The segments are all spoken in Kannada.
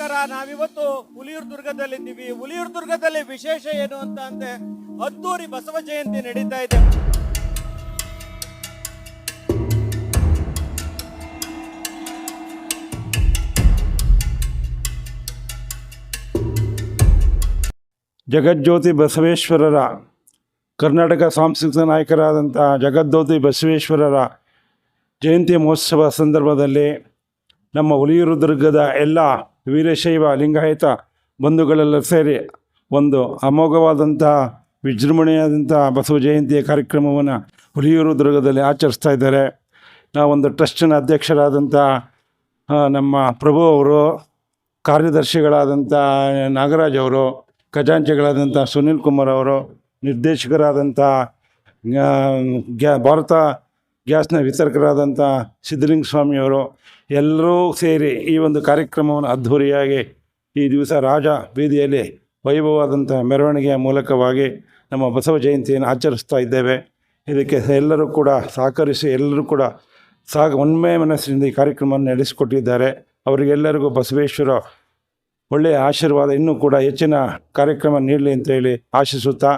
ನಮಸ್ಕಾರ. ನಾವಿವತ್ತು ಹುಲಿಯೂರು ದುರ್ಗದಲ್ಲಿದ್ದೀವಿ ಹುಲಿಯೂರು ದುರ್ಗದಲ್ಲಿ ವಿಶೇಷ ಏನು ಅಂತ ಅಂದ್ರೆ ಅದ್ದೂರಿ ಬಸವ ಜಯಂತಿ ನಡೀತಾ ಇದೆ. ಜಗಜ್ಯೋತಿ ಬಸವೇಶ್ವರರ, ಕರ್ನಾಟಕ ಸಾಂಸ್ಕೃತಿಕ ನಾಯಕರಾದಂಥ ಜಗಜ್ಯೋತಿ ಬಸವೇಶ್ವರರ ಜಯಂತಿ ಮಹೋತ್ಸವ ಸಂದರ್ಭದಲ್ಲಿ ನಮ್ಮ ಹುಲಿಯೂರು ದುರ್ಗದ ಎಲ್ಲ ವೀರಶೈವ ಲಿಂಗಾಯತ ಬಂಧುಗಳೆಲ್ಲ ಸೇರಿ ಒಂದು ಅಮೋಘವಾದಂಥ ವಿಜೃಂಭಣೆಯಾದಂಥ ಬಸವ ಜಯಂತಿಯ ಕಾರ್ಯಕ್ರಮವನ್ನು ಹುಲಿಯೂರು ದುರ್ಗದಲ್ಲಿ ಆಚರಿಸ್ತಾ ಇದ್ದಾರೆ. ನಾವೊಂದು ಟ್ರಸ್ಟಿನ ಅಧ್ಯಕ್ಷರಾದಂಥ ನಮ್ಮ ಪ್ರಭು ಅವರು ಕಾರ್ಯದರ್ಶಿಗಳಾದಂಥ ನಾಗರಾಜ್ ಅವರು ಖಜಾಂಚಿಗಳಾದಂಥ ಸುನಿಲ್ ಕುಮಾರ್ ಅವರು ನಿರ್ದೇಶಕರಾದಂಥ ಗ್ಯಾ ಭಾರತ ಗ್ಯಾಸ್ನ ವಿತರಕರಾದಂಥ ಸಿದ್ಧಲಿಂಗ ಸ್ವಾಮಿಯವರು ಎಲ್ಲರೂ ಸೇರಿ ಈ ಒಂದು ಕಾರ್ಯಕ್ರಮವನ್ನು ಅದ್ಧೂರಿಯಾಗಿ ಈ ದಿವಸ ರಾಜ ಬೀದಿಯಲ್ಲಿ ವೈಭವವಾದಂಥ ಮೆರವಣಿಗೆಯ ಮೂಲಕವಾಗಿ ನಮ್ಮ ಬಸವ ಜಯಂತಿಯನ್ನು ಆಚರಿಸ್ತಾ ಇದ್ದೇವೆ. ಇದಕ್ಕೆ ಎಲ್ಲರೂ ಕೂಡ ಸಹಕರಿಸಿ ಎಲ್ಲರೂ ಕೂಡ ಸಾಗ ಒಮ್ಮೆ ಮನಸ್ಸಿನಿಂದ ಈ ಕಾರ್ಯಕ್ರಮವನ್ನು ನಡೆಸಿಕೊಟ್ಟಿದ್ದಾರೆ. ಅವರಿಗೆಲ್ಲರಿಗೂ ಬಸವೇಶ್ವರ ಒಳ್ಳೆಯ ಆಶೀರ್ವಾದ ಇನ್ನೂ ಕೂಡ ಹೆಚ್ಚಿನ ಕಾರ್ಯಕ್ರಮ ನೀಡಲಿ ಅಂತ ಹೇಳಿ ಆಶಿಸುತ್ತಾ.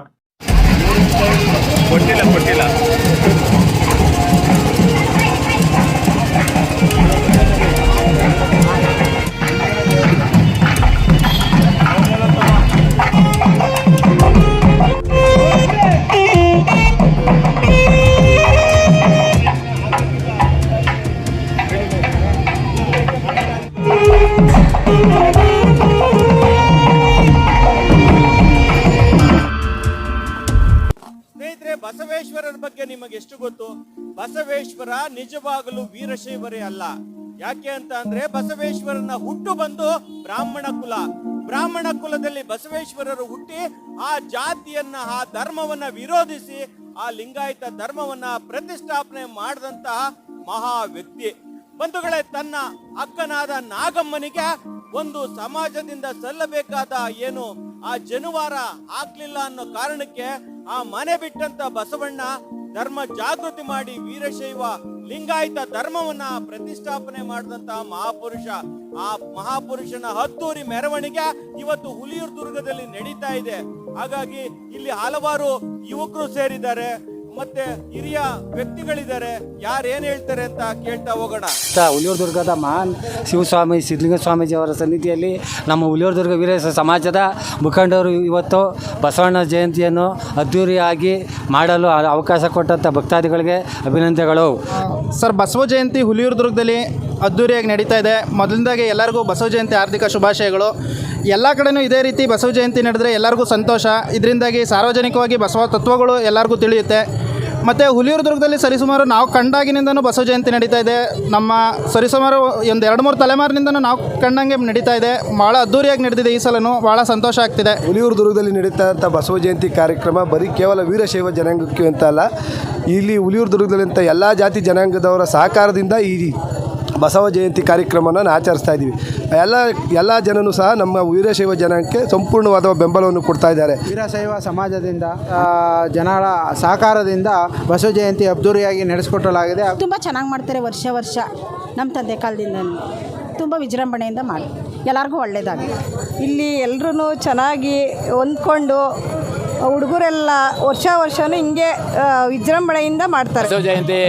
Thank you. ಸ್ನೇಹಿತರೆ ಬಸವೇಶ್ವರರ ಬಗ್ಗೆ ನಿಮಗೆ ಎಷ್ಟು ಗೊತ್ತು? ಬಸವೇಶ್ವರ ನಿಜವಾಗಲೂ ವೀರಶೈವರೇ ಅಲ್ಲ. ಯಾಕೆ ಅಂತ ಅಂದ್ರೆ ಬಸವೇಶ್ವರನ ಹುಟ್ಟು ಬಂದು ಬ್ರಾಹ್ಮಣ ಕುಲ. ಬ್ರಾಹ್ಮಣ ಕುಲದಲ್ಲಿ ಬಸವೇಶ್ವರರು ಹುಟ್ಟಿ ಆ ಜಾತಿಯನ್ನ, ಆ ಧರ್ಮವನ್ನ ವಿರೋಧಿಸಿ ಆ ಲಿಂಗಾಯತ ಧರ್ಮವನ್ನ ಪ್ರತಿಷ್ಠಾಪನೆ ಮಾಡಿದಂತಹ ಮಹಾ ವ್ಯಕ್ತಿ. ಬಂಧುಗಳೇ, ತನ್ನ ಅಕ್ಕನಾದ ನಾಗಮ್ಮನಿಗೆ ಒಂದು ಸಮಾಜದಿಂದ ಸಲ್ಲಬೇಕಾದ ಏನು ಆ ಜನುವಾರ ಆಗ್ಲಿಲ್ಲ ಅನ್ನೋ ಕಾರಣಕ್ಕೆ ಆ ಮನೆ ಬಿಟ್ಟಂತ ಬಸವಣ್ಣ ಧರ್ಮ ಜಾಗೃತಿ ಮಾಡಿ ವೀರಶೈವ ಲಿಂಗಾಯತ ಧರ್ಮವನ್ನ ಪ್ರತಿಷ್ಠಾಪನೆ ಮಾಡಿದಂತ ಮಹಾಪುರುಷ, ಆ ಮಹಾಪುರುಷನ ಹತ್ತೂರಿ ಮೆರವಣಿಗೆ ಇವತ್ತು ಹುಲಿಯೂರು ದುರ್ಗದಲ್ಲಿ ನಡೀತಾ ಇದೆ. ಹಾಗಾಗಿ ಇಲ್ಲಿ ಹಲವಾರು ಯುವಕರು ಸೇರಿದ್ದಾರೆ. ಮತ್ತೆ ಹಿರಿಯ ವ್ಯಕ್ತಿಗಳಿದ್ದಾರೆ ಯಾರು ಏನ್ ಹೇಳ್ತಾರೆ ಅಂತ ಕೇಳ್ತಾ ಹೋಗೋಣ. ತ ಹುಲಿಯೂರು ದುರ್ಗದ ಮಹಾನ್ ಶಿವಸ್ವಾಮಿ ಸಿದ್ಧಲಿಂಗ ಸ್ವಾಮೀಜಿಯವರ ಸನ್ನಿಧಿಯಲ್ಲಿ ನಮ್ಮ ಹುಲಿಯೂರು ದುರ್ಗ ವೀರ ಸಮಾಜದ ಮುಖಂಡರು ಇವತ್ತು ಬಸವಣ್ಣ ಜಯಂತಿಯನ್ನು ಅದ್ಧೂರಿಯಾಗಿ ಮಾಡಲು ಅವಕಾಶ ಕೊಟ್ಟಂಥ ಭಕ್ತಾದಿಗಳಿಗೆ ಅಭಿನಂದನೆಗಳು. ಸರ್ ಬಸವ ಜಯಂತಿ ಹುಲಿಯೂರು ದುರ್ಗದಲ್ಲಿ ಅದ್ದೂರಿಯಾಗಿ ನಡೀತಾ ಇದೆ. ಮೊದಲಿಂದಾಗಿ ಎಲ್ಲರಿಗೂ ಬಸವ ಜಯಂತಿ ಹಾರ್ದಿಕ ಶುಭಾಶಯಗಳು. ಎಲ್ಲ ಕಡೆನೂ ಇದೇ ರೀತಿ ಬಸವ ಜಯಂತಿ ನಡೆದರೆ ಎಲ್ಲರಿಗೂ ಸಂತೋಷ. ಇದರಿಂದಾಗಿ ಸಾರ್ವಜನಿಕವಾಗಿ ಬಸವ ತತ್ವಗಳು ಎಲ್ಲರಿಗೂ ತಿಳಿಯುತ್ತೆ. ಮತ್ತು ಹುಲಿಯೂರು ದುರ್ಗದಲ್ಲಿ ಸರಿಸುಮಾರು ನಾವು ಕಂಡಾಗಿನಿಂದನೂ ಬಸವ ಜಯಂತಿ ನಡೀತಾ ಇದೆ. ನಮ್ಮ ಸರಿಸುಮಾರು ಒಂದು ಎರಡು ಮೂರು ತಲೆಮಾರಿನಿಂದನೂ ನಾವು ಕಂಡಂಗೆ ನಡೀತಾ ಇದೆ. ಭಾಳ ಅದ್ದೂರಿಯಾಗಿ ನಡೆದಿದೆ ಈ ಸಲನೂ. ಭಾಳ ಸಂತೋಷ ಆಗ್ತಿದೆ. ಹುಲಿಯೂರು ದುರ್ಗದಲ್ಲಿ ನಡೀತಾ ಬಸವ ಜಯಂತಿ ಕಾರ್ಯಕ್ರಮ ಬರೀ ಕೇವಲ ವೀರಶೈವ ಜನಾಂಗಕ್ಕೆ ಅಂತ ಅಲ್ಲ. ಇಲ್ಲಿ ಹುಲಿಯೂರು ದುರ್ಗದಲ್ಲಿಂಥ ಎಲ್ಲ ಜಾತಿ ಜನಾಂಗದವರ ಸಹಕಾರದಿಂದ ಈ ಬಸವ ಜಯಂತಿ ಕಾರ್ಯಕ್ರಮವನ್ನು ಆಚರಿಸ್ತಾ ಇದ್ದೀವಿ. ಎಲ್ಲ ಎಲ್ಲ ಜನನೂ ಸಹ ನಮ್ಮ ವೀರಶೈವ ಜನಕ್ಕೆ ಸಂಪೂರ್ಣವಾದ ಬೆಂಬಲವನ್ನು ಕೊಡ್ತಾ ಇದ್ದಾರೆ. ವೀರಶೈವ ಸಮಾಜದಿಂದ ಜನರ ಸಹಕಾರದಿಂದ ಬಸವ ಜಯಂತಿ ಅದ್ದೂರಿಯಾಗಿ ನಡೆಸಿಕೊಟ್ಟಲಾಗಿದೆ. ತುಂಬ ಚೆನ್ನಾಗಿ ಮಾಡ್ತಾರೆ ವರ್ಷ ವರ್ಷ ನಮ್ಮ ತಂದೆ ಕಾಲದಿಂದ ತುಂಬ ವಿಜೃಂಭಣೆಯಿಂದ ಮಾಡಿ. ಎಲ್ಲರಿಗೂ ಒಳ್ಳೆಯದಾಗಲಿ ಇಲ್ಲಿ ಎಲ್ಲರೂ ಚೆನ್ನಾಗಿ ಹೊಂದ್ಕೊಂಡು ಹುಡುಗರೆಲ್ಲ ವರ್ಷ ವರ್ಷವೂ ಹಿಂಗೆ ವಿಜೃಂಭಣೆಯಿಂದ ಮಾಡ್ತಾರೆ. ಬಸವ ಜಯಂತಿ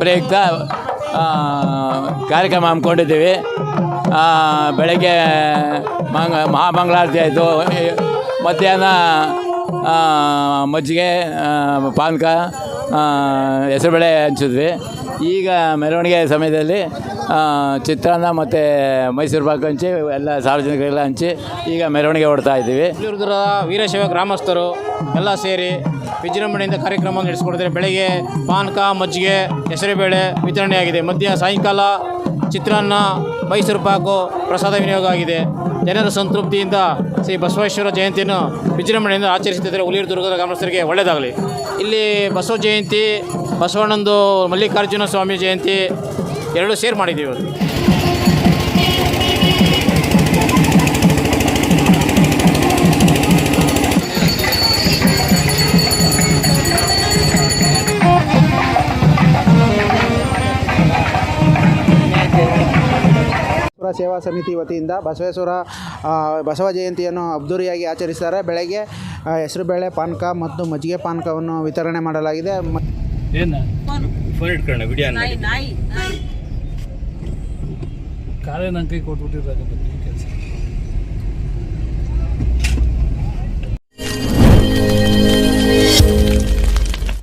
ಪ್ರಯುಕ್ತ ಕಾರ್ಯಕ್ರಮ ಹಮ್ಮಿಕೊಂಡಿದ್ದೀವಿ. ಬೆಳಗ್ಗೆ ಮಂಗ ಮಹಾಮಂಗಳಾರತಿ ಆಯಿತು. ಮಧ್ಯಾಹ್ನ ಮಜ್ಜಿಗೆ ಪಾನಕ ಹೆಸರುಬೇಳೆ ಹಂಚಿದ್ವಿ. ಈಗ ಮೆರವಣಿಗೆ ಸಮಯದಲ್ಲಿ ಚಿತ್ರಾನ್ನ ಮತ್ತು ಮೈಸೂರು ಪಾಕ್ ಹಂಚಿ, ಎಲ್ಲ ಸಾರ್ವಜನಿಕರೆಲ್ಲ ಹಂಚಿ ಈಗ ಮೆರವಣಿಗೆ ಹೊಡ್ತಾ ಇದ್ದೀವಿ. ಚಿತ್ರದುರ್ಗದ ವೀರಶೈವ ಗ್ರಾಮಸ್ಥರು ಎಲ್ಲ ಸೇರಿ ವಿಜೃಂಭಣೆಯಿಂದ ಕಾರ್ಯಕ್ರಮ ನಡೆಸಿಕೊಡ್ತಾರೆ ಬೆಳಗ್ಗೆ ಪಾನಕ, ಮಜ್ಜಿಗೆ, ಹೆಸರುಬೇಳೆ ವಿತರಣೆಯಾಗಿದೆ ಮಧ್ಯ ಸಾಯಂಕಾಲ ಚಿತ್ರಾನ್ನ, ಮೈಸೂರು ಪಾಕು ಪ್ರಸಾದ ವಿನಿಯೋಗ ಆಗಿದೆ. ಜನರ ಸಂತೃಪ್ತಿಯಿಂದ ಶ್ರೀ ಬಸವೇಶ್ವರ ಜಯಂತಿಯನ್ನು ವಿಜೃಂಭಣೆಯಿಂದ ಆಚರಿಸುತ್ತಿದ್ದರೆ ಹುಲಿಯೂರು ದುರ್ಗದ ಗ್ರಾಮಸ್ಥರಿಗೆ. ಒಳ್ಳೆಯದಾಗಲಿ. ಇಲ್ಲಿ ಬಸವ ಜಯಂತಿ ಬಸವಣ್ಣಂದು ಮಲ್ಲಿಕಾರ್ಜುನ ಸ್ವಾಮಿ ಜಯಂತಿ ಎರಡು ಶೇರ್ ಮಾಡಿದ್ದೀವಿ. ಇವತ್ತು ಸೇವಾ ಸಮಿತಿ ವತಿಯಿಂದ ಬಸವೇಶ್ವರ ಬಸವ ಜಯಂತಿಯನ್ನು ಅದ್ದೂರಿಯಾಗಿ ಆಚರಿಸಿದ್ದಾರೆ. ಬೆಳಗ್ಗೆ ಹೆಸರು ಹೆಸರುಬೇಳೆ ಪಾನಕ ಮತ್ತು ಮಜ್ಜಿಗೆ ಪಾನಕವನ್ನು ವಿತರಣೆ ಮಾಡಲಾಗಿದೆ. ಕಾಲೇ ನನ್ನ ಕೈ